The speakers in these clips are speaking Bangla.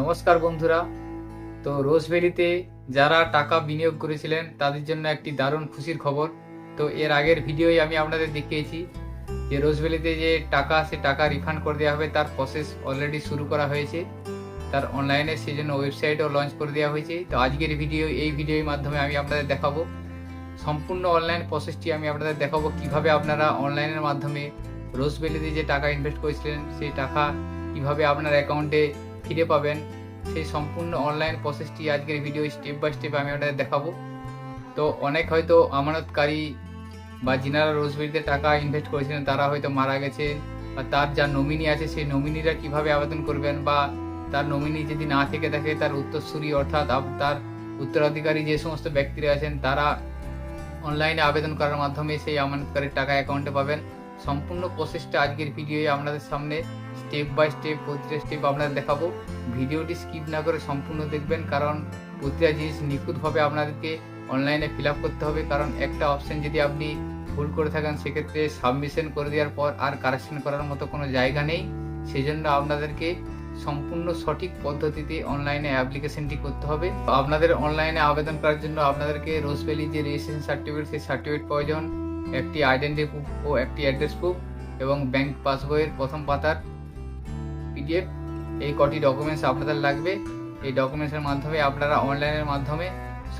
নমস্কার বন্ধুরা। তো রোজভ্যালিতে যারা টাকা বিনিয়োগ করেছিলেন, তাদের জন্য একটি দারুণ খুশির খবর। তো এর আগের ভিডিওই আমি আপনাদের দেখিয়েছি যে রোজভ্যালিতে যে টাকা, সে টাকা রিফান্ড করে দেওয়া হবে। তার প্রসেস অলরেডি শুরু করা হয়েছে। তার অনলাইনে সেই জন্য ওয়েবসাইটও লঞ্চ করে দেওয়া হয়েছে। তো আজকের ভিডিও এই ভিডিওর মাধ্যমে আমি আপনাদের দেখাবো। সম্পূর্ণ অনলাইন প্রসেসটি আমি আপনাদের দেখাবো কীভাবে আপনারা অনলাইনের মাধ্যমে রোজভ্যালিতে যে টাকা ইনভেস্ট করেছিলেন, সেই টাকা কীভাবে আপনার অ্যাকাউন্টে ফিরে পাবেন। সেই সম্পূর্ণ অনলাইন প্রসেসটি আজকের ভিডিও স্টেপ বাই স্টেপ আমি আপনাদের দেখাবো। তো অনেক হয়তো আমানতকারী বা যিনারা রোজভেরিতে টাকা ইনভেস্ট করেছিলেন, তারা হয়তো মারা গেছেন বা তার যা নমিনি আছে, সেই নমিনিরা কীভাবে আবেদন করবেন বা তার নমিনি যদি না থেকে থাকে, তার উত্তরসূরি অর্থাৎ তার উত্তরাধিকারী যে সমস্ত ব্যক্তিরা আছেন, তারা অনলাইনে আবেদন করার মাধ্যমে সেই আমানতকারীর টাকা অ্যাকাউন্টে পাবেন। সম্পূর্ণ প্রসেসটা আজকের ভিডিওয়ে আপনাদের সামনে। স্টেপ বাই স্টেপ প্রতিটা স্টেপ আপনাদের দেখাবো। ভিডিওটি স্কিপ না করে সম্পূর্ণ দেখবেন, কারণ প্রতিটা জিনিস নিখুঁতভাবে আপনাদেরকে অনলাইনে ফিল করতে হবে। কারণ একটা অপশন যদি আপনি ভুল করে থাকেন, সেক্ষেত্রে সাবমিশন করে দেওয়ার পর আর কারেকশন করার মতো কোনো জায়গা নেই। সেই জন্য আপনাদেরকে সম্পূর্ণ সঠিক পদ্ধতিতে অনলাইনে অ্যাপ্লিকেশনটি করতে হবে। আপনাদের অনলাইনে আবেদন করার জন্য আপনাদেরকে রোজভ্যালি যে রেজিস্ট্রেশন সার্টিফিকেট সেই সার্টিফিকেট প্রয়োজন। একটি আইডেন্টি প্রুফ ও একটি অ্যাড্রেস প্রুফ এবং ব্যাংক পাসবইয়ের প্রথম পাতার পিডিএফ এই কটি ডকুমেন্টস আপনাদের লাগবে। এই ডকুমেন্টসের মাধ্যমে আপনারা অনলাইনের মাধ্যমে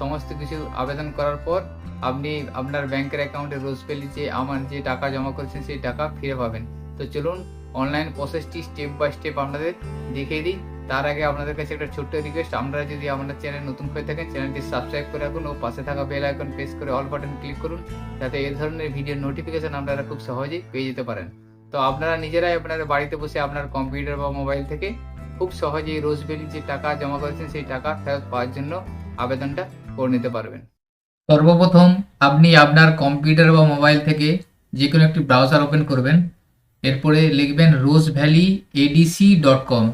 সমস্ত কিছু আবেদন করার পর আপনি আপনার ব্যাংকের অ্যাকাউন্টে রোজভ্যালি যে আমার যে টাকা জমা করেছেন সেই টাকা ফিরে পাবেন। তো চলুন অনলাইন প্রসেসটি স্টেপ বাই স্টেপ আপনাদের দেখিয়ে দিই। তার আগে আপনাদের কাছে একটা ছোট্ট রিকোয়েস্ট আপনারা যদি আমাদের চ্যানেল নতুন হয়ে থাকেন চ্যানেলটি সাবস্ক্রাইব করে রাখুন ও পাশে থাকা বেল আইকন প্রেস করে অল বাটন ক্লিক করুন। যাতে এই ধরনের ভিডিও নোটিফিকেশন আপনারা খুব সহজেই পেয়ে যেতে পারেন। তো আপনারা নিজেরাই আপনারা বাড়িতে বসে আপনার কম্পিউটার বা মোবাইল থেকে খুব সহজেই রোজ রোজভ্যালি যে টাকা জমা করেছেন সেই টাকা ফেরত পাওয়ার জন্য আবেদনটা করে নিতে পারবেন। সর্বপ্রথম আপনি আপনার কম্পিউটার বা মোবাইল থেকে যে কোনো একটি ব্রাউজার ওপেন করবেন। এরপরে লিখবেন Rose Valley ADC dot com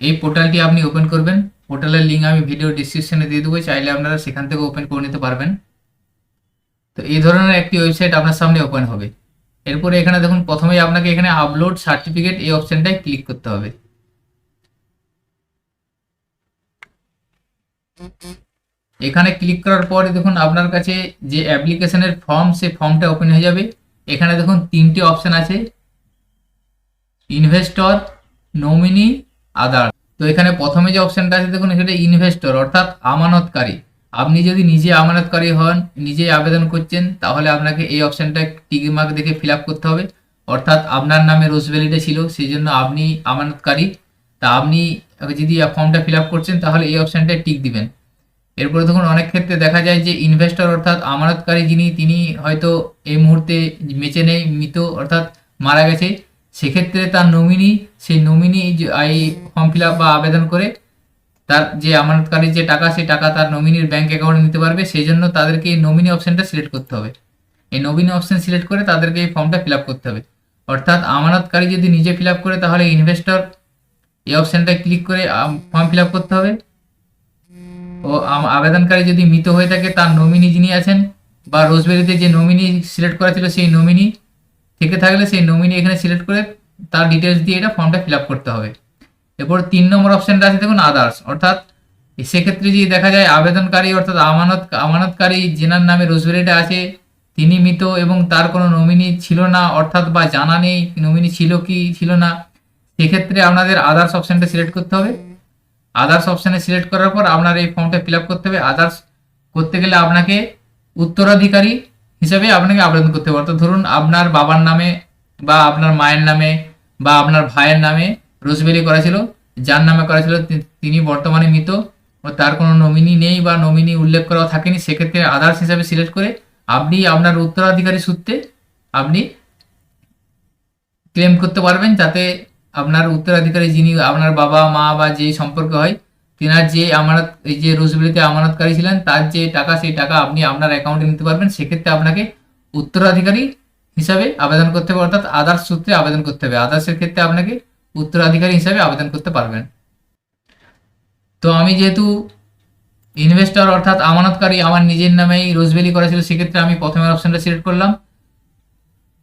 এই পোর্টালটি আপনি ওপেন করবেন। পোর্টালের লিঙ্ক আমি ভিডিও ডিসক্রিপশনে দিয়ে দেবো। চাইলে আপনারা সেখান থেকে ওপেন করে নিতে পারবেন। তো এই ধরনের একটি ওয়েবসাইট আপনার সামনে ওপেন হবে। এরপরে এখানে দেখুন, প্রথমেই আপনাকে এখানে আপলোড সার্টিফিকেট এই অপশনটায় ক্লিক করতে হবে। এখানে ক্লিক করার পরে দেখুন, আপনার কাছে যে অ্যাপ্লিকেশনের ফর্ম সে ফর্মটা ওপেন হয়ে যাবে। এখানে দেখুন, তিনটে অপশন আছে। ইনভেস্টর নমিনি আদার তো এখানে প্রথমে যে অপশনটা আছে, দেখুন, সেটা ইনভেস্টর অর্থাৎ আমানতকারী। আপনি যদি নিজে আমানতকারী হন নিজে আবেদন করছেন, তাহলে আপনাকে এই অপশনটা টিক মার্ক দেখে ফিল করতে হবে। অর্থাৎ আপনার নামে রোজভ্যালিটা ছিল, সেই জন্য আপনি আমানতকারী। তা আপনি যদি ফর্মটা ফিল করছেন, তাহলে এই অপশনটায় টিক দিবেন। এরপরে দেখুন, অনেক ক্ষেত্রে দেখা যায় যে ইনভেস্টর অর্থাৎ আমানতকারী যিনি, তিনি হয়তো এই মুহূর্তে বেঁচে নেই, মৃত, অর্থাৎ মারা গেছে। সেক্ষেত্রে তার নমিনি সেই নমিনি এই ফর্ম ফিল বা আবেদন করে তার যে আমানতকারীর যে টাকা, সেই টাকা তার নমিনির ব্যাংক অ্যাকাউন্টে নিতে পারবে। সেই জন্য তাদেরকে এই নমিনি অপশনটা সিলেক্ট করতে হবে। এই নমিনি অপশন সিলেক্ট করে তাদেরকে এই ফর্মটা ফিল করতে হবে। অর্থাৎ আমানতকারী যদি নিজে ফিল করে, তাহলে ইনভেস্টর এই অপশনটায় ক্লিক করে ফর্ম ফিল করতে হবে। ও আবেদনকারী যদি মৃত হয়ে থাকে, তার নমিনি যিনি আছেন, বা রোজবেরিতে যে নমিনি সিলেক্ট করা ছিল, সেই নমিনি থেকে থাকলে সেই নমিনি এখানে সিলেক্ট করে তার ডিটেলস দিয়ে এটা ফর্মটা ফিল করতে হবে। এরপর তিন নম্বর অপশনটা আছে দেখুন আদার্স অর্থাৎ সেক্ষেত্রে যদি দেখা যায় আবেদনকারী, অর্থাৎ আমানত, আমানতকারী যেনার নামে রোজবেরিটা আছে, তিনি মৃত এবং তার কোনো নমিনি ছিল না, অর্থাৎ বা জানা নেই নমিনি ছিল কি, ছিল না, সেক্ষেত্রে আপনাদের আদার্স অপশনটা সিলেক্ট করতে হবে। আদার্স অপশানে সিলেক্ট করার পর আপনার এই ফর্মটা ফিল করতে হবে। আদার্স করতে গেলে আপনাকে উত্তরাধিকারী হিসাবে আপনাকে আবেদন করতে হবে। অর্থাৎ ধরুন আপনার বাবার নামে বা আপনার মায়ের নামে বা আপনার ভাইয়ের নামে রোজবেলি করা ছিল যার নামে করা ছিল তিনি বর্তমানে মৃত ও তার কোনো নমিনি নেই বা নমিনি উল্লেখ করা থাকেনি। সেক্ষেত্রে আদার্স হিসাবে সিলেক্ট করে আপনি আপনার উত্তরাধিকারী সূত্রে আপনি ক্লেম করতে পারবেন যাতে আপনার উত্তরাধিকারী যিনি আপনার বাবা, মা বা যেই সম্পর্ক হয়, তেনার যে আমানত, এই যে রোজবেলিতে আমানতকারী ছিলেন, তার যে টাকা, সেই টাকা আপনি আপনার অ্যাকাউন্টে নিতে পারবেন। সেক্ষেত্রে আপনাকে উত্তরাধিকারী হিসাবে আবেদন করতে হবে, অর্থাৎ আদার্স সূত্রে আবেদন করতে হবে। আদার্সের ক্ষেত্রে আপনাকে উত্তরাধিকারী হিসাবে আবেদন করতে পারবেন। তো আমি যেহেতু ইনভেস্টর অর্থাৎ আমানতকারী আমার নিজের নামেই রোজবেলি করা ছিল, সেক্ষেত্রে আমি প্রথমের অপশানটা সিলেক্ট করলাম।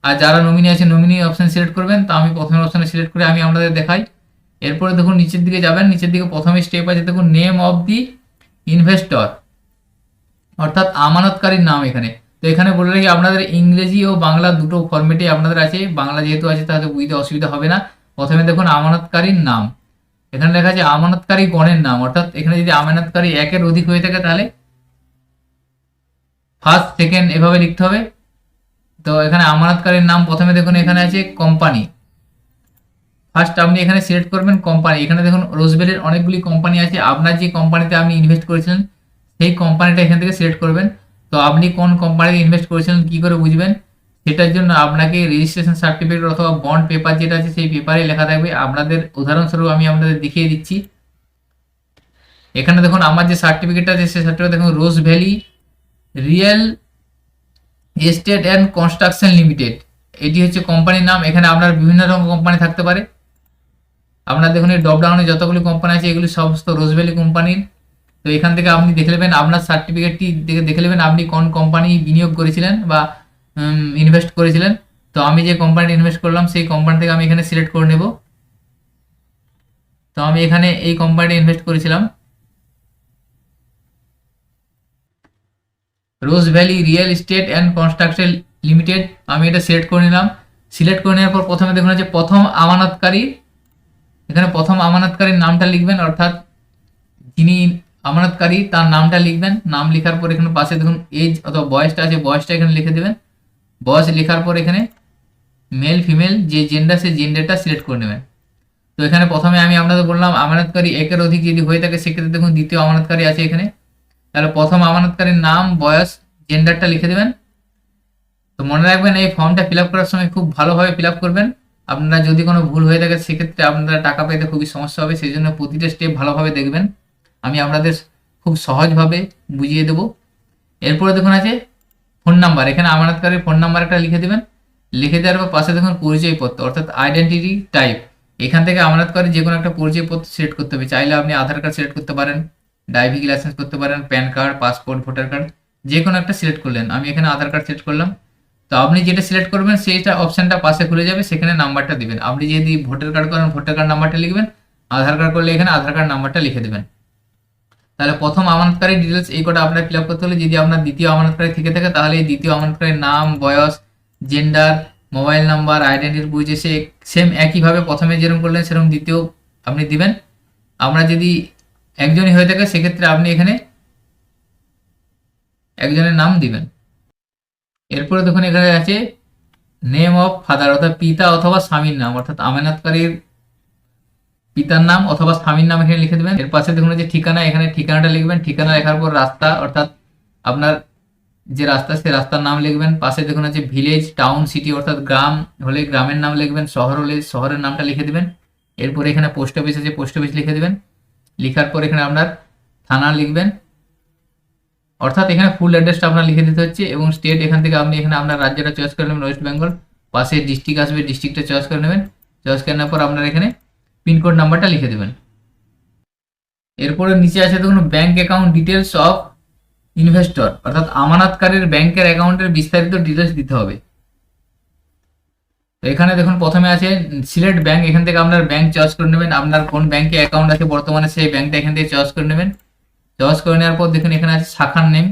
আর যারা নমিনি আছে নমিনি অপশান সিলেক্ট করবেন, তা আমি প্রথমের অপশনে সিলেক্ট করে আমি আপনাদের দেখাই। এরপরে দেখুন, নিচের দিকে যাবেন, নিচের দিকে প্রথমে স্টেপ আছে, দেখুন নেম অফ দি ইনভেস্টর অর্থাৎ আমানতকারীর নাম এখানে। তো এখানে বলে রাখি, আপনাদের ইংরেজি ও বাংলা দুটো ফর্মেটে আপনাদের আছে। বাংলা যেহেতু আছে তাহলে বুঝতে অসুবিধা হবে না। প্রথমে দেখুন আমানতকারীর নাম। এখানে লেখা আছে আমানতকারী গণের নাম, অর্থাৎ এখানে যদি আমানতকারী একের অধিক হয়ে থাকে তাহলে ফার্স্ট সেকেন্ড এভাবে লিখতে হবে। তো এখানে আমানতকারীর নাম প্রথমে দেখুন এখানে আছে কোম্পানি ফার্স্ট আপনি এখানে সিলেক্ট করবেন কোম্পানি এখানে দেখুন রোজবেলের অনেকগুলি কোম্পানি আছে। আপনার যে কোম্পানিতে আপনি ইনভেস্ট করেছিলেন, সেই কোম্পানিটা এখান থেকে সিলেক্ট করবেন। তো আপনি কোন কোম্পানিতে ইনভেস্ট করেছিলেন, কি করে বুঝবেন? সেটার জন্য আপনাকে রেজিস্ট্রেশন সার্টিফিকেট অথবা বন্ড পেপার যেটা আছে, সেই পেপারে লেখা থাকবে। আপনাদের উদাহরণস্বরূপ আমি আপনাদের দেখিয়ে দিচ্ছি। এখানে দেখুন, আমার যে সার্টিফিকেটটা আছে সেই সার্টিফিকেট দেখুন Rose Valley Real Estate and Construction Limited এটি হচ্ছে কোম্পানির নাম। এখানে আপনার বিভিন্ন রকম কোম্পানি থাকতে পারে। আপনার দেখুন, এই ডপডাউনে যতগুলি কোম্পানি আছে, এগুলি সমস্ত রোজভ্যালি কোম্পানির তো এখান থেকে আপনি দেখে নেবেন, আপনার সার্টিফিকেটটি দেখে দেখে নেবেন, আপনি কোন কোম্পানি বিনিয়োগ করেছিলেন বা ইনভেস্ট করেছিলেন। তো আমি যে কোম্পানিতে ইনভেস্ট করলাম, সেই কোম্পানি থেকে আমি এখানে সিলেক্ট করে নেব। তো আমি এখানে এই কোম্পানিতে ইনভেস্ট করেছিলাম। Rose Valley Real Estate and Construction Limited আমি এটা সিলেক্ট করে নিলাম। সিলেক্ট করে নেওয়ার পর প্রথমে দেখুন আছে প্রথম আমানতকারী। এখানে প্রথম আমানতকারীর নামটা লিখবেন, অর্থাৎ যিনি আমানতকারী, তার নামটা লিখবেন। নাম লেখার পর এখানে পাশে দেখুন এজ অথবা বয়সটা আছে, বয়সটা এখানে লিখে দেবেন। বয়স লেখার পর এখানে মেল ফিমেল যে জেন্ডার সেই জেন্ডারটা সিলেক্ট করে নেবেন। তো এখানে প্রথমে আমি আপনাদের বললাম, আমানতকারী একের অধিক যদি হয়ে থাকে, সেক্ষেত্রে দেখুন দ্বিতীয় আমানতকারী আছে এখানে। তাহলে প্রথম আমানতকারীর নাম, বয়স জেন্ডারটা লিখে দেবেন। তো মনে রাখবেন, এই ফর্মটা ফিল করার সময় খুব ভালোভাবে ফিল করবেন। আপনারা যদি কোনো ভুল হয়ে থাকে, সেক্ষেত্রে আপনারা টাকা পেতে খুবই সমস্যা হবে সেই জন্য প্রতিটা স্টেপ ভালোভাবে দেখবেন। আমি আপনাদের খুব সহজভাবে বুঝিয়ে দেব। এরপরে দেখুন আছে ফোন নাম্বার, এখানে আমানতকারীর ফোন নাম্বার একটা লিখে দেবেন। লিখে দেওয়ার পর পাশে দেখুন পরিচয়পত্র, অর্থাৎ আইডেন্টিটি টাইপ এখান থেকে আমানতকারী যে কোনো একটা পরিচয়পত্র সিলেক্ট করতে হবে। চাইলে আপনি আধার কার্ড সিলেক্ট করতে পারেন ড্রাইভিং লাইসেন্স করতে পারেন PAN card passport voter card যে কোনো একটা সিলেক্ট করলেন। আমি এখানে আধার কার্ড সিলেক্ট করলাম। তো আপনি যেটা সিলেক্ট করবেন, সেইটা অপশনটা পাশে খুলে যাবে, সেখানে নাম্বারটা দিবেন। আপনি যদি ভোটার কার্ড করেন ভোটার কার্ড নাম্বারটা লিখবেন। আধার কার্ড করলে এখানে আধার কার্ড নাম্বারটা লিখে দেবেন। তাহলে প্রথম আমানতকারী ডিটেলস এই কটা আপনার ফিল আপ করতে হলে যদি আপনার দ্বিতীয় আমানতকারী থেকে থাকে, তাহলে এই দ্বিতীয় আমানতকারীর নাম, বয়স জেন্ডার মোবাইল নাম্বার আইডেন্টিটি বুঝে সে সেম একইভাবে প্রথমে যেরকম করলেন, সেরকম দ্বিতীয় আপনি দিবেন। আমরা যদি একজনই হয়ে থাকে, সেক্ষেত্রে আপনি এখানে একজনের নাম দিবেন। এরপরে দেখুন এখানে আছে নেম অফ ফাদার অর্থাৎ পিতা অথবা স্বামীর নাম, অর্থাৎ আমানতকারীর পিতার নাম অথবা স্বামীর নাম এখানে লিখে দেবেন। এর পাশে দেখুন যে ঠিকানা, এখানে ঠিকানাটা লিখবেন। ঠিকানা লেখার পর রাস্তা, অর্থাৎ আপনার যে রাস্তা, সে রাস্তার নাম লিখবেন। পাশে দেখুন আছে ভিলেজ টাউন সিটি অর্থাৎ গ্রাম হলে গ্রামের নাম লিখবেন, শহর হলে শহরের নামটা লিখে দেবেন। এরপরে এখানে পোস্ট অফিস আছে পোস্ট অফিস লিখে দেবেন। লেখার পর এখানে আপনার থানা লিখবেন। অর্থাৎ এখানে ফুল অ্যাড্রেসটা আপনার লিখে দিতে হচ্ছে এবং স্টেট এখান থেকে আপনি এখানে আপনার রাজ্যটা চয়েস করে নেবেন ওয়েস্ট বেঙ্গল পাশে ডিস্ট্রিক্ট আসবে ডিস্ট্রিক্টটা চয়েস করে নেবেন। চয়েস করে নেওয়ার পর আপনার এখানে পিনকোড নাম্বারটা লিখে দেবেন। এরপরে নিচে আছে দেখুন bank account details of investor অর্থাৎ আমানতকারীর ব্যাংকের অ্যাকাউন্টের বিস্তারিত ডিটেলস দিতে হবে। তো এখানে দেখুন, প্রথমে আছে সিলেক্ট ব্যাংক এখান থেকে আপনার ব্যাংক চয়েস করে নেবেন। আপনার কোন ব্যাংকে অ্যাকাউন্ট আছে বর্তমানে, সেই ব্যাংকটা এখান থেকে চয়েস করে নেবেন। চয়েস করে নেওয়ার পর দেখুন, এখানে আছে শাখার নেম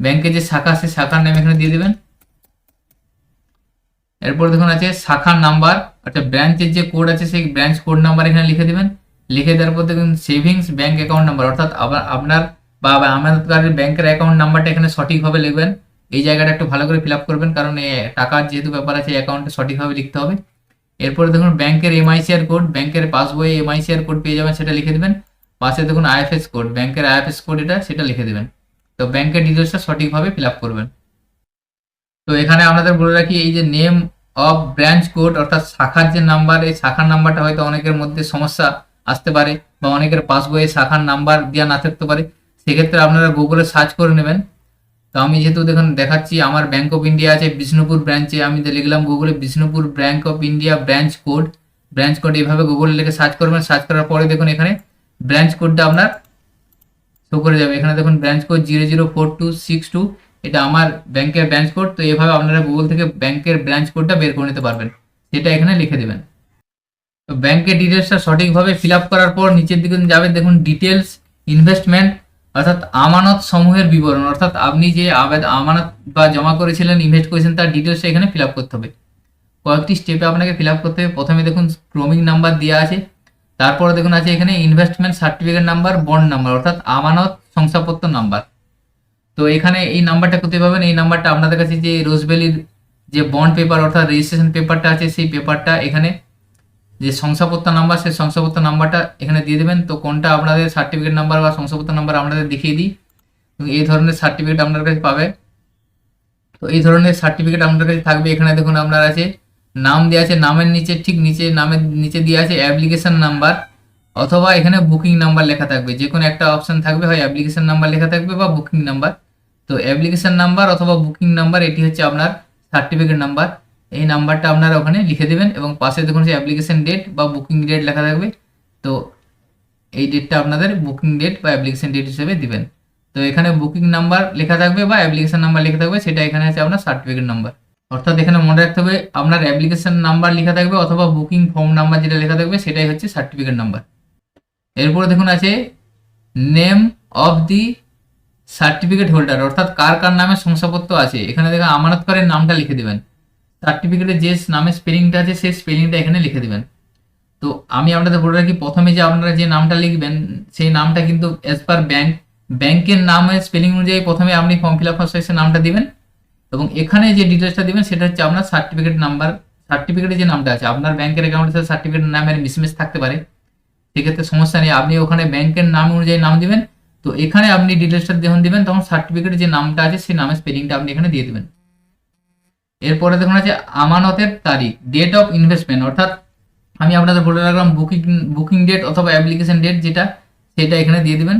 ব্যাংকের যে শাখা আছে, শাখার নেম এখানে দিয়ে দেবেন। এরপর দেখুন, আছে শাখার নাম্বার অর্থাৎ ব্রাঞ্চের যে কোড আছে, সেই ব্রাঞ্চ কোড নাম্বার এখানে লিখে দেবেন। লিখে দেওয়ার পর দেখুন সেভিংস ব্যাঙ্ক অ্যাকাউন্ট নাম্বার অর্থাৎ আপনার বা আমানতকারীর ব্যাংকের অ্যাকাউন্ট নাম্বারটা এখানে সঠিকভাবে লিখবেন। এই জায়গাটা একটু ভালো করে ফিল আপ করবেন, কারণ টাকার যেহেতু ব্যাপার আছে অ্যাকাউন্টে সঠিকভাবে লিখতে হবে। এরপরে দেখুন, ব্যাংকের এমআইসিআর কোড ব্যাংকের পাসবইয়ে এমআইসিআর কোড পেয়ে যাবেন, সেটা লিখে দেবেন। পাশে দেখুন আইএফএস কোড ব্যাংকের আইএফএস কোড এটা, সেটা লিখে দেবেন। তো ব্যাংকের ডিটেলসটা সঠিকভাবে ফিল আপ করবেন। তো এখানে আপনাদের বলে রাখি, এই যে নেম অফ ব্রাঞ্চ কোড অর্থাৎ শাখার যে নাম্বার এই শাখার নাম্বারটা হয়তো অনেকের মধ্যে সমস্যা আসতে পারে বা অনেকের পাসবইয়ে শাখার নাম্বার দেওয়া না থাকতে পারে। সেক্ষেত্রে আপনারা গুগলে সার্চ করে নেবেন। তো আমি যেহেতু দেখুন, দেখাচ্ছি, আমার ব্যাংক অফ ইন্ডিয়া আছে বিষ্ণুপুর ব্রাঞ্চে আমি লিখলাম গুগলে Bishnupur Bank of India branch code branch code এইভাবে গুগলে লিখে সার্চ করবেন। সার্চ করার পরে দেখুন, এখানে ব্রাঞ্চ কোডটা আপনার শো করে যাবে। এখানে দেখুন branch code zero zero four two six two এটা আমার ব্যাংকের ব্রাঞ্চ কোড তো এভাবে আপনারা গুগল থেকে ব্যাংকের ব্রাঞ্চ কোডটা বের করে নিতে পারবেন। সেটা এখানে লিখে দেবেন। তো ব্যাংকের ডিটেলসটা সঠিকভাবে ফিল করার পর নিচের দিকে যাবেন, দেখুন ডিটেলস ইনভেস্টমেন্ট অর্থাৎ আমানত সমূহের বিবরণ। অর্থাৎ আপনি যে আবেদ, আমানত বা জমা করেছিলেন ইনভেস্ট করেছেন, তার ডিটেলসটা এখানে ফিল করতে হবে। কয়েকটি স্টেপে আপনাকে ফিল করতে হবে। প্রথমে দেখুন ক্রমিক নাম্বার দেওয়া আছে। তারপরে দেখুন আছে এখানে investment certificate number bond number অর্থাৎ আমানত শংসাপত্র নাম্বার তো এখানে এই নাম্বারটা কোথায় পাবেন এই নাম্বারটা আপনাদের কাছে যে রোজভ্যালির যে বন্ড পেপার অর্থাৎ রেজিস্ট্রেশন পেপারটা আছে, সেই পেপারটা এখানে যে শংসাপত্র নাম্বার, সেই শংসাপত্র নাম্বারটা এখানে দিয়ে দেবেন। তো কোনটা আপনাদের সার্টিফিকেট নাম্বার বা শংসাপত্র নাম্বার আপনাদের দেখিয়ে দিই। এই ধরনের সার্টিফিকেট আপনার কাছে পাবে। তো এই ধরনের সার্টিফিকেট আপনার কাছে থাকবে। এখানে দেখুন আপনার আছে, নাম দেওয়া আছে, নামের নিচে, ঠিক নিচে, নামের নিচে দেওয়া আছে অ্যাপ্লিকেশন নাম্বার অথবা এখানে বুকিং নাম্বার লেখা থাকবে। যে কোনো একটা অপশন থাকবে, হয় অ্যাপ্লিকেশন নাম্বার লেখা থাকবে বা বুকিং নাম্বার তো অ্যাপ্লিকেশন নাম্বার অথবা বুকিং নাম্বার এটি হচ্ছে আপনার সার্টিফিকেট নাম্বার এই নাম্বারটা আপনারা ওখানে লিখে দেবেন এবং পাশে দেখুন সেই অ্যাপ্লিকেশন ডেট বা বুকিং ডেট লেখা থাকবে। তো এই ডেটটা আপনাদের বুকিং ডেট বা অ্যাপ্লিকেশন ডেট হিসেবে দিবেন। তো এখানে বুকিং নাম্বার লেখা থাকবে বা অ্যাপ্লিকেশান নাম্বার লেখা থাকবে, সেটা এখানে আছে আপনার সার্টিফিকেট নাম্বার অর্থাৎ এখানে মনে রাখতে হবে, আপনার অ্যাপ্লিকেশন নাম্বার লেখা থাকবে অথবা বুকিং ফর্ম নাম্বার যেটা লেখা থাকবে, সেটাই হচ্ছে সার্টিফিকেট নাম্বার এরপরে দেখুন আছে name of the certificate holder অর্থাৎ কার কার নামে শংসাপত্র আছে। এখানে দেখুন আমানতকারের নামটা লিখে দেবেন। সার্টিফিকেটে যে নামে স্পেলিংটা আছে, সেই স্পেলিংটা এখানে লিখে দেবেন। তো আমি আপনাদের বলে রাখি, প্রথমে যে আপনারা যে নামটা লিখবেন, সেই নামটা কিন্তু অ্যাজ পার ব্যাংক ব্যাংকের নামের স্পেলিং অনুযায়ী প্রথমে আপনি ফর্ম ফিল আপ ফার্স্ট নামটা দিবেন। এবং এখানে যে ডিটেলসটা দিবেন, সেটা হচ্ছে আপনার সার্টিফিকেট নাম্বার সার্টিফিকেটে যে নামটা আছে, আপনার ব্যাংকের অ্যাকাউন্টের সাথে সার্টিফিকেট নামের মিসমেস থাকতে পারে। সেক্ষেত্রে সমস্যা নেই। আপনি ওখানে ব্যাংকের নাম অনুযায়ী নাম দিবেন, তো এখানে আপনি ডিটেলসটা যখন দিবেন, তখন সার্টিফিকেটে যে নামটা আছে, সেই নামের স্পেলিংটা আপনি এখানে দিয়ে দেবেন। এরপরে দেখুন আছে, আমানতের তারিখ ডেট অফ ইনভেস্টমেন্ট অর্থাৎ আমি আপনাদের বলে রাখলাম বুকিং বুকিং ডেট অথবা অ্যাপ্লিকেশন ডেট যেটা, সেটা এখানে দিয়ে দিবেন।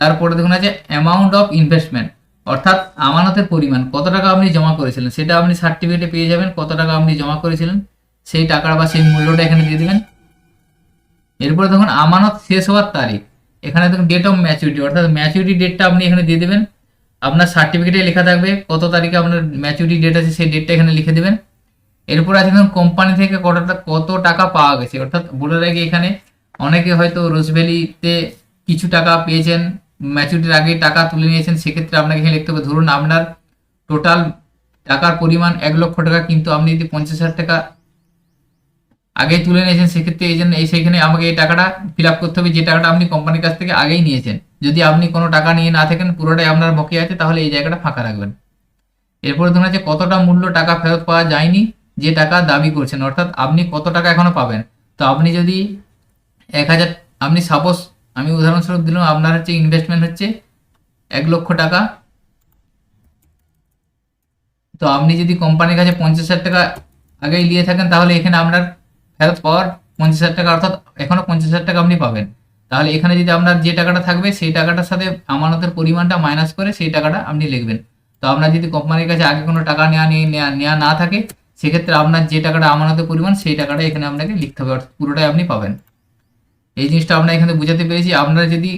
তারপরে দেখুন আছে অ্যামাউন্ট অফ ইনভেস্টমেন্ট অর্থাৎ আমানতের পরিমাণ, কত টাকা আপনি জমা করেছিলেন, সেটা আপনি সার্টিফিকেটে পেয়ে যাবেন, কত টাকা আপনি জমা করেছিলেন, সেই টাকার বা সেই মূল্যটা এখানে দিয়ে দেবেন। এরপরে দেখুন আমানত শেষ হওয়ার তারিখ। এখানে দেখুন ডেট অফ ম্যাচুরিটি অর্থাৎ ম্যাচুরিটি ডেটটা আপনি এখানে দিয়ে দেবেন। আপনার সার্টিফিকেটে লেখা থাকবে কত তারিখে আপনার ম্যাচুরিটি ডেট আছে সেই ডেটটা এখানে লিখে দেবেন। এরপর আছে দেখুন কোম্পানি থেকে কতটা কত টাকা পাওয়া গেছে। অর্থাৎ বলে রাখি এখানে অনেকে হয়তো রোজভ্যালিতে কিছু টাকা পেয়েছেন ম্যাচুরিটির আগে টাকা তুলে নিয়েছেন, সেক্ষেত্রে আপনাকে এখানে লিখতে হবে, ধরুন আপনার টোটাল টাকার পরিমাণ এক লক্ষ টাকা, কিন্তু আপনি যদি পঞ্চাশ হাজার টাকা আগে তুলে নিয়েছেন, সেক্ষেত্রে এই জন্য এই সেখানে আমাকে এই টাকাটা ফিল করতে হবে, যে টাকাটা আপনি কোম্পানির কাছ থেকে আগেই নিয়েছেন। যদি আপনি কোনো টাকা নিয়ে না থাকেন, পুরোটাই আপনার বকে আছে, তাহলে এই জায়গাটা ফাঁকা রাখবেন। এরপরে ধরুন আছে, কতটা মূল্য টাকা ফেরত পাওয়া যায়নি, যে টাকা দাবি করছেন, অর্থাৎ আপনি কত টাকা এখনও পাবেন। তো আপনি যদি এক হাজার, আপনি সাপোজ আমি উদাহরণস্বরূপ দিলাম, আপনার হচ্ছে ইনভেস্টমেন্ট হচ্ছে এক লক্ষ টাকা। তো আপনি যদি কোম্পানির কাছে পঞ্চাশ হাজার টাকা আগেই নিয়ে থাকেন, তাহলে এখানে আপনার ফেরত পাওয়ার পঞ্চাশ হাজার টাকা, অর্থাৎ এখনও পঞ্চাশ হাজার টাকা আপনি পাবেন। তাহলে এখানে যদি আপনার যে টাকাটা থাকবে, সেই টাকাটার সাথে আমানতের পরিমাণটা মাইনাস করে সেই টাকাটা আপনি লিখবেন। তো আপনার যদি কোম্পানির কাছে আগে কোনো টাকা নেওয়া নিয়ে নেওয়া না থাকে, সেক্ষেত্রে আপনার যে টাকাটা আমানতের পরিমাণ, সেই টাকাটা এখানে আপনাকে লিখতে হবে, অর্থাৎ পুরোটাই আপনি পাবেন। এই জিনিসটা আমরা এখানে বুঝাতে পেরেছি। আপনারা যদি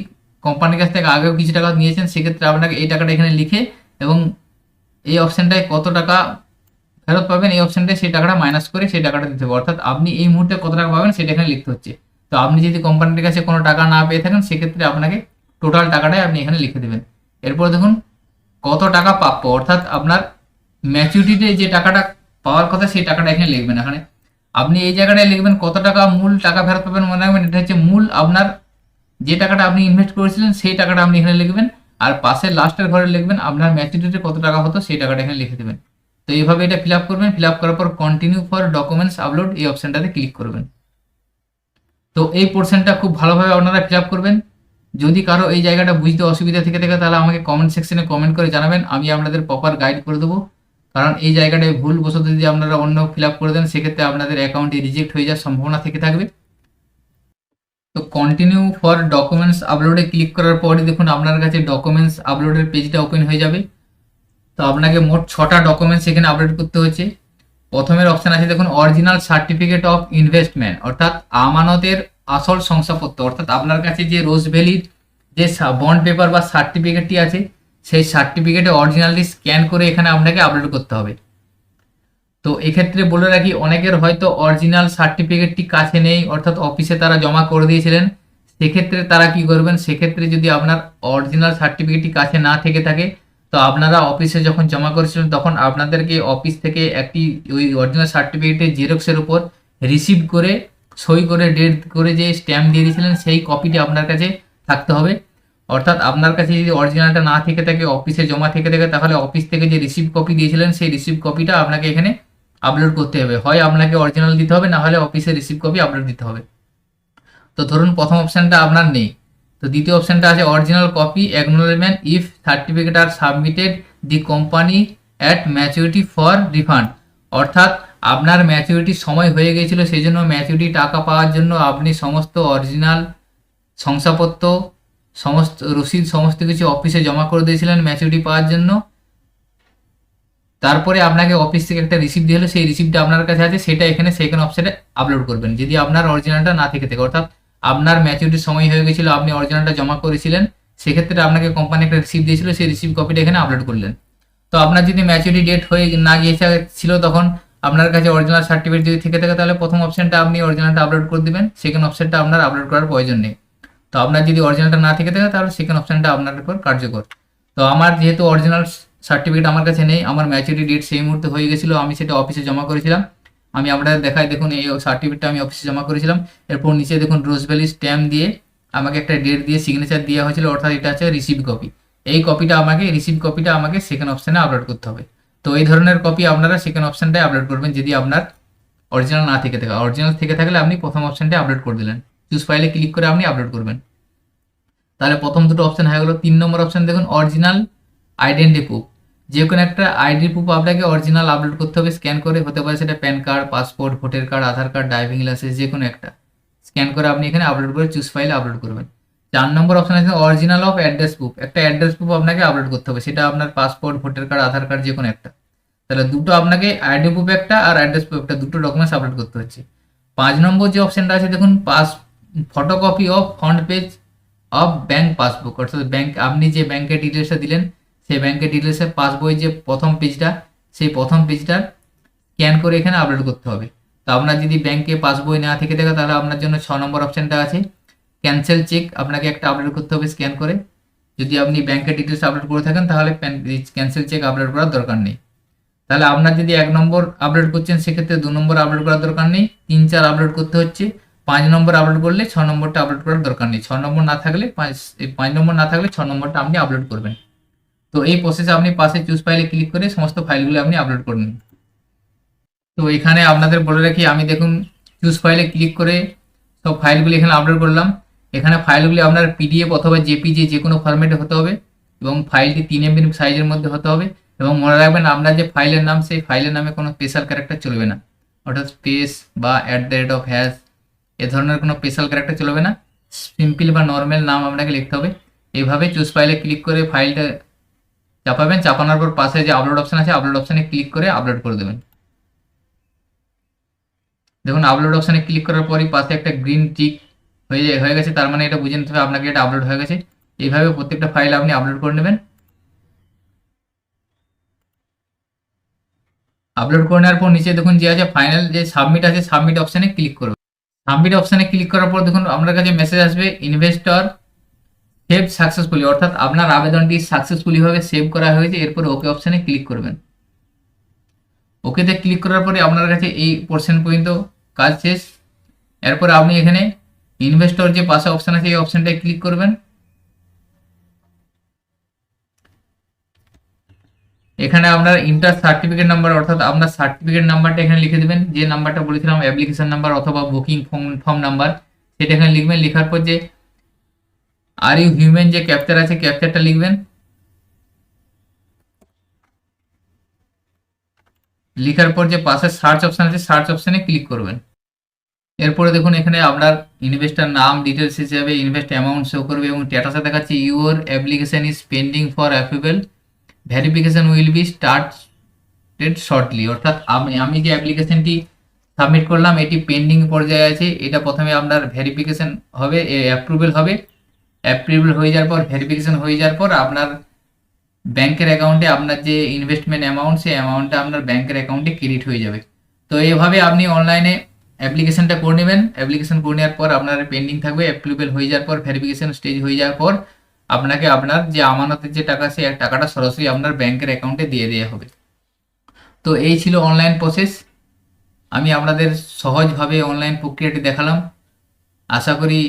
কোম্পানির কাছ থেকে আগেও কিছু টাকা নিয়েছেন, সেক্ষেত্রে আপনাকে এই টাকাটা এখানে লিখে এবং এই অপশানটায় কত টাকা ফেরত পাবেন এই অপশানটায় সেই টাকাটা মাইনাস করে সেই টাকাটা দিতে হবে। অর্থাৎ আপনি এই মুহূর্তে কত টাকা পাবেন সেটা এখানে লিখতে হচ্ছে। তো আপনি যদি কোম্পানির কাছে কোনো টাকা না পেয়ে থাকেন, সেক্ষেত্রে আপনাকে টোটাল টাকাটাই আপনি এখানে লিখে দেবেন। এরপর দেখুন, কত টাকা প্রাপ্য? অর্থাৎ আপনার ম্যাচুরিটিতে যে টাকাটা পাওয়ার কথা, সেই টাকাটা এখানে লিখবেন এখানে। আপনি এই জায়গাটায় লিখবেন, কত টাকা মূল টাকা ফেরত পাবেন মনে রাখবেন, এটা হচ্ছে মূল আপনার যে টাকাটা আপনি ইনভেস্ট করেছিলেন, সেই টাকাটা আপনি এখানে লিখবেন। আর পাশের লাস্টের ঘরে লিখবেন, আপনার ম্যাচুরিটিতে কত টাকা হতো, সেই টাকাটা এখানে লিখে দেবেন। তো এইভাবে এটা ফিল করবেন ফিল করার পর কন্টিনিউ ফর ডকুমেন্টস আপলোড এই অপশনটাতে ক্লিক করবেন। তো এই পোর্শনটা খুব ভালোভাবে আপনারা ফিল করবেন। যদি কারও এই জায়গাটা বুঝতে অসুবিধা থেকে থাকে, তাহলে আমাকে কমেন্ট সেকশনে কমেন্ট করে জানাবেন, আমি আপনাদের প্রপার গাইড করে দেবো। কারণ এই জায়গাটায় ভুল বশত যদি আপনারা অন্য ফিল করে দেন, সেক্ষেত্রে আপনাদের অ্যাকাউন্টে রিজেক্ট হয়ে যাওয়ার সম্ভাবনা থেকে থাকবে। তো কন্টিনিউ ফর ডকুমেন্টস আপলোডে ক্লিক করার পরে দেখুন, আপনার কাছে ডকুমেন্টস আপলোডের পেজটা ওপেন হয়ে যাবে। তো আপনাকে মোট ছটা ডকুমেন্টস এখানে আপলোড করতে হচ্ছে প্রথমের অপশান আছে দেখুন অরিজিনাল সার্টিফিকেট অফ ইনভেস্টমেন্ট অর্থাৎ আমানতের আসল শংসাপত্র, অর্থাৎ আপনার কাছে যে রোজ ভ্যালির যে বন্ড পেপার বা সার্টিফিকেটটি আছে, সেই সার্টিফিকেটে অরিজিনালটি স্ক্যান করে এখানে আপনাকে আপলোড করতে হবে। তো এক্ষেত্রে বলে রাখি, অনেকের হয়তো অরিজিনাল সার্টিফিকেটটি কাছে নেই, অর্থাৎ অফিসে তারা জমা করে দিয়েছিলেন। সেক্ষেত্রে তারা কি করবেন? সেক্ষেত্রে যদি আপনার অরিজিনাল সার্টিফিকেটটি কাছে না থেকে থাকে তো আপনারা অফিসে যখন জমা করেছিলেন, তখন আপনাদেরকে অফিস থেকে একটি ওই অরিজিনাল সার্টিফিকেটের জেরক্সের উপর রিসিভ করে, সই করে ডেট করে যে স্ট্যাম্প দিয়ে দিয়েছিলেন, সেই কপিটি আপনার কাছে থাকতে হবে। অর্থাৎ আপনার কাছে যদি অরিজিনালটা না থেকে থাকে অফিসে জমা থেকে থাকে, তাহলে অফিস থেকে যে রিসিভ কপি দিয়েছিলেন, সেই রিসিভ কপিটা আপনাকে এখানে আপলোড করতে হবে। হয় আপনাকে অরিজিনাল দিতে হবে, না হলে অফিসে রিসিভ কপি আপলোড দিতে হবে। তো ধরুন প্রথম অপশানটা আপনার নেই। তো দ্বিতীয় অপশানটা আছে original copy acknowledgement if certificate are submitted the company at maturity for refund অর্থাৎ আপনার ম্যাচুরিটির সময় হয়ে গিয়েছিল সেই জন্য ম্যাচুরিটি টাকা পাওয়ার জন্য আপনি সমস্ত অরিজিনাল শংসাপত্র, সমস্ত রসিদ, সমস্ত কিছু অফিসে জমা করে দিয়েছিলেন ম্যাচুরিটি পাওয়ার জন্য। তারপরে আপনাকে অফিস থেকে একটা রিসিপ্ট দিয়ে হলো সেই রিসিপ্টটা আপনার কাছে আছে, সেটা এখানে সেকেন্ড অপশনে আপলোড করবেন, যদি আপনার অরিজিনালটা না থেকে থাকে। অর্থাৎ আপনার ম্যাচুরিটির সময় হয়ে গেছিল, আপনি অরিজিনালটা জমা করেছিলেন, সেক্ষেত্রে আপনাকে কোম্পানি একটা রিসিপ্ট দিয়েছিল, সেই রিসিপ্ট কপিটা এখানে আপলোড করলেন। তো আপনার যদি ম্যাচুরিটি ডেট হয়ে না গিয়েছে, ছিল তখন আপনার কাছে অরিজিনাল সার্টিফিকেট যদি থেকে থাকে, তাহলে প্রথম অপশনটা আপনি অরিজিনালটা আপলোড করে দিবেন সেকেন্ড অপশনটা আপনার আপলোড করার প্রয়োজন নেই। তো আপনার যদি অরিজিনালটা না থেকে থাকে, তাহলে সেকেন্ড অপশনটা আপনার উপর কার্যকর। তো আমার যেহেতু অরিজিনাল সার্টিফিকেট আমার কাছে নেই, আমার ম্যাচুরিটি ডেট সেই মুহূর্তে হয়ে গেছিল, আমি সেটা অফিসে জমা করেছিলাম। আমি আপনাদের দেখাই, দেখুন, এই সার্টিফিকেটটা আমি অফিসে জমা করেছিলাম। এরপর নিচে দেখুন রোজ ভ্যালি স্ট্যাম্প দিয়ে আমাকে একটা ডেট দিয়ে সিগনেচার দেওয়া হয়েছিল, অর্থাৎ এটা হচ্ছে রিসিভ কপি এই কপিটা আমাকে রিসিভ কপিটা আমাকে সেকেন্ড অপশানে আপলোড করতে হবে। তো এই ধরনের কপি আপনারা সেকেন্ড অপশানটায় আপলোড করবেন, যদি আপনার অরিজিনাল না থেকে থাকে অরিজিনাল থেকে থাকলে আপনি প্রথম অপশানটা আপলোড করে দিলেন। চুজ ফাইলে ক্লিক করে আপনি আপলোড করবেন। তাহলে প্রথম দুটো অপশান হয়ে গেলো। তিন নম্বর অপশান দেখুন অরিজিনাল আইডেন্টি প্রুফ যে কোনো একটা আইডি প্রুফ আপনাকে অরিজিনাল আপলোড করতে হবে স্ক্যান করে, হতে পারে সেটা PAN card passport voter card Aadhaar card driving licence যে কোনো একটা। স্ক্যান করে আপনি এখানে আপলোড করে চুজ ফাইলে আপলোড করবেন। চার নম্বর অপশন আছে অরিজিনাল অফ অ্যাড্রেস প্রুফ একটা অ্যাড্রেস প্রুফ আপনাকে আপলোড করতে হবে, সেটা আপনার passport voter card Aadhaar card যে কোনো একটা। তাহলে দুটো আপনাকে আইডি প্রুফ একটা আর অ্যাড্রেস প্রুফ একটা, দুটো ডকুমেন্টস আপলোড করতে হচ্ছে। পাঁচ নম্বর যে অপশনটা আছে, দেখুন pass photocopy of front page of bank passbook অর্থাৎ ব্যাঙ্ক আপনি যে ব্যাংকের ডিটেলসটা দিলেন সেই ব্যাংকের ডিটেলসের পাসবই যে প্রথম পেজটা সেই প্রথম পেজটার স্ক্যান করে এখানে আপলোড করতে হবে। তো আপনার যদি ব্যাংকে পাসবই না থেকে থাকে, তাহলে আপনার জন্য ছ নম্বর অপশানটা আছে। ক্যান্সেল চেক আপনাকে একটা আপলোড করতে হবে স্ক্যান করে। যদি আপনি ব্যাংকের ডিটেলস আপলোড করে থাকেন, তাহলে ক্যান্সেল চেক আপলোড করার দরকার নেই। তাহলে আপনার যদি এক নম্বর আপলোড করছেন, সেক্ষেত্রে দু নম্বর আপলোড করার দরকার নেই। তিন চার আপলোড করতে হচ্ছে। পাঁচ নম্বর আপলোড করলে ছ নম্বরটা আপলোড করার দরকার নেই। ছ নম্বর না থাকলে পাঁচ পাঁচ নম্বর না থাকলে ছ নম্বরটা আপনি আপলোড করবেন। তো এই প্রসেসে আপনি পাশে চুজ ফাইলে ক্লিক করে সমস্ত ফাইলগুলো আপনি আপলোড করে নিন তো এখানে আপনাদের বলে রাখি, আমি দেখুন চুজ ফাইলে ক্লিক করে সব ফাইলগুলি এখানে আপলোড করলাম। এখানে ফাইলগুলি আপনার পিডিএফ অথবা জেপিজি যে কোনো ফরম্যাটে হতে হবে এবং ফাইলটি তিন এমবি সাইজের মধ্যে হতে হবে এবং মনে রাখবেন আপনার যে ফাইলের নাম, সেই ফাইলের নামে কোনো স্পেশাল ক্যারেক্টার চলবে না। অর্থাৎ স্পেস বা at the rate of has a ধরনের কোনো স্পেশাল ক্যারেক্টার চলবে না। সিম্পল বা নর্মাল নাম আপনাকে লিখতে হবে। এইভাবে চুজ ফাইলে ক্লিক করে ফাইলটা চাপাবেন, চাপানোর পর পাশে যে আপলোড অপশন আছে আপলোড অপশানে ক্লিক করে আপলোড করে দেবেন। দেখুন আপলোড অপশানে ক্লিক করার পরই পাশে একটা গ্রিন টিক হয়ে হয়ে গেছে, তার মানে এটা বুঝে নিতে হবে আপনাকে এটা আপলোড হয়ে গেছে। এইভাবে প্রত্যেকটা ফাইল আপনি আপলোড করে নেবেন। আপলোড করে নেওয়ার পর নিচে দেখুন যে আছে ফাইনাল যে সাবমিট আছে সাবমিট অপশানে ক্লিক করবেন। সাবমিট অপশানে ক্লিক করার পর দেখুন, আপনার কাছে মেসেজ আসবে ইনভেস্টর সেভ সাকসেসফুলি অর্থাৎ আপনার আবেদনটি সাকসেসফুলি ভাবে সেভ করা হয়েছে, এরপর ওকে অপশানে ক্লিক করবেন। ওকেতে ক্লিক করার পরে আপনার কাছে এই পোর্শন পর্যন্ত কাজ শেষ। এরপর আপনি এখানে ইনভেস্টর যে পাশে অপশান আছে, এই অপশানটায় ক্লিক করবেন। এখানে আপনার ইন্টার সার্টিফিকেট নাম্বার অর্থাৎ আপনার সার্টিফিকেট নাম্বারটা এখানে লিখে দেবেন। যে নাম্বারটা বলেছিলাম অ্যাপ্লিকেশন নাম্বার অথবা বুকিং ফর্ম ফর্ম নাম্বার সেটা এখানে লিখবেন। লেখার পর যে আর ইউ হিউম্যান যে ক্যাপচার আছে ক্যাপচারটা লিখবেন। লিখার পর যে পাশে সার্চ অপশান আছে সার্চ অপশানে ক্লিক করবেন। এরপরে দেখুন এখানে আপনার ইনভেস্টার নাম ডিটেলস হিসেবে ইনভেস্ট অ্যামাউন্ট শো করবে এবং স্ট্যাটাসে দেখাচ্ছে your application is pending for approval verification will be started shortly অর্থাৎ আমি আমি যে অ্যাপ্লিকেশনটি সাবমিট করলাম, এটি পেন্ডিং পর্যায়ে আছে। এটা প্রথমে আপনার ভেরিফিকেশন হবে অ্যাপ্রুভেল হবে। অ্যাপ্রুভেল হয়ে যাওয়ার পর ভেরিফিকেশন হয়ে যাওয়ার পর আপনার ব্যাংকের অ্যাকাউন্টে আপনার যে ইনভেস্টমেন্ট অ্যামাউন্ট সেই অ্যামাউন্টটা আপনার ব্যাংকের অ্যাকাউন্টে ক্রেডিট হয়ে যাবে। তো এইভাবে আপনি অনলাইনে অ্যাপ্লিকেশনটা করে নেবেন। অ্যাপ্লিকেশন করে নেওয়ার পর আপনার পেন্ডিং থাকবে অ্যাপ্রুভেল হয়ে যাওয়ার পর ভেরিফিকেশন স্টেজ হয়ে যাওয়ার পর আপনাকে আপনার যে আমানতের যে টাকা, সেই টাকাটা সরাসরি আপনার ব্যাংকের অ্যাকাউন্টে দিয়ে দেওয়া হবে। তো এই ছিল অনলাইন প্রসেস আমি আপনাদের সহজভাবে অনলাইন প্রক্রিয়াটি দেখালাম। আশা করি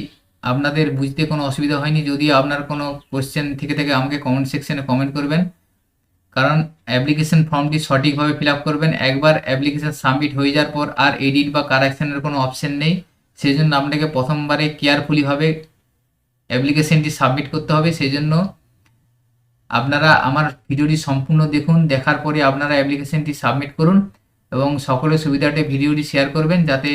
আপনাদের বুঝতে কোনো অসুবিধা হয়নি, যদি আপনার কোনো কোশ্চেন থেকে থাকে, আমাকে কমেন্ট সেকশনে কমেন্ট করবেন। কারণ অ্যাপ্লিকেশন ফর্মটি সঠিকভাবে ফিল আপ করবেন। একবার অ্যাপ্লিকেশন সাবমিট হয়ে যাওয়ার পর আর এডিট বা কারেকশনের কোনো অপশন নেই। সেই জন্য আপনাকে প্রথমবারে কেয়ারফুলিভাবে অ্যাপ্লিকেশনটি সাবমিট করতে হবে। সেই জন্য আপনারা আমার ভিডিওটি সম্পূর্ণ দেখুন, দেখার পরে আপনারা অ্যাপ্লিকেশনটি সাবমিট করুন এবং সকলের সুবিধাতে ভিডিওটি শেয়ার করবেন, যাতে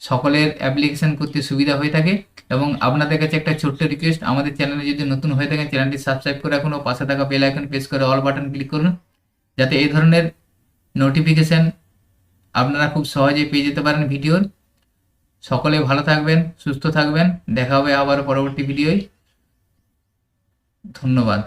সকলের অ্যাপ্লিকেশন করতে সুবিধা হয়ে থাকে এবং আপনাদের কাছে একটা ছোট্ট রিকোয়েস্ট আমাদের চ্যানেলে যদি নতুন হয়ে থাকেন চ্যানেলটি সাবস্ক্রাইব করে রাখুন ও পাশে থাকা বেল আইকন প্রেস করে অল বাটন ক্লিক করুন। যাতে এই ধরনের নোটিফিকেশন আপনারা খুব সহজেই পেয়ে যেতে পারেন ভিডিওর। সকলে ভালো থাকবেন, সুস্থ থাকবেন। দেখা হবে আবার পরবর্তী ভিডিওয় ধন্যবাদ।